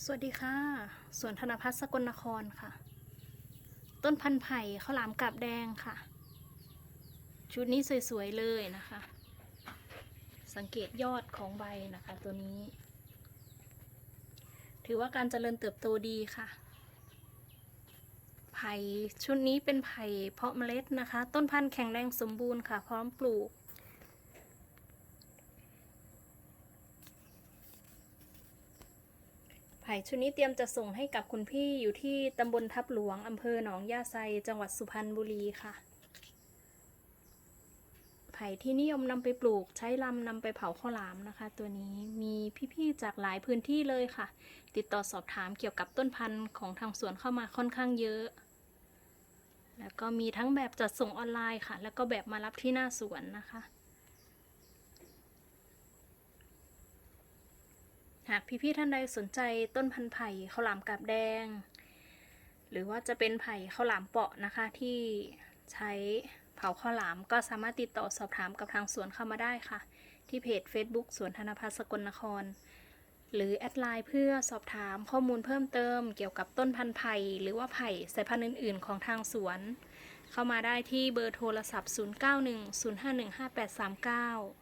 สวัสดีค่ะสวนธนพัฒน์สกลนครค่ะ ต้นพันธุ์ไผ่ข้าวหลามกาบแดงค่ะ ชุดนี้สวยๆเลยนะคะ สังเกตยอดของใบนะคะตัวนี้ ถือว่าการเจริญเติบโตดีค่ะ ไผ่ชุดนี้เป็นไผ่เพาะเมล็ดนะคะ ต้นพันธุ์แข็งแรงสมบูรณ์ค่ะ พร้อมปลูก ไผ่ชุดนี้เตรียมจะส่งให้กับคุณพี่อยู่ที่ตำบลทับหลวงอำเภอหนองยาไซจังหวัดสุพรรณบุรีค่ะ ไผ่ที่นิยมนำไปปลูกใช้ลำนำไปเผาข้าวหลามนะคะ ตัวนี้มีพี่ๆจากหลายพื้นที่เลยค่ะ ติดต่อสอบถามเกี่ยวกับต้นพันธุ์ของทางสวนเข้ามาค่อนข้างเยอะ แล้วก็มีทั้งแบบจัดส่งออนไลน์ค่ะ แล้วก็แบบมารับที่หน้าสวนนะคะากพี่ๆท่านใดสนใจต้นพันธุ์ไผ่ข้าวหลามกาบแดง หรือว่าจะเป็นไผ่ข้าวหลามเปาะนะคะที่ใช้เผาข้าวหลามก็สามารถติดต่อสอบถามกับทางสวนเข้ามาได้ค่ะ ที่เพจ Facebook สวนธนพัฒน์สกลนคร หรือแอดไลน์เพื่อสอบถามข้อมูลเพิ่มเติม เกี่ยวกับต้นพันธุ์ไผ่หรือว่าไผ่สายพันธุ์อื่น ๆ ของทางสวน เข้ามาได้ที่เบอร์โทรศัพท์ 0910515839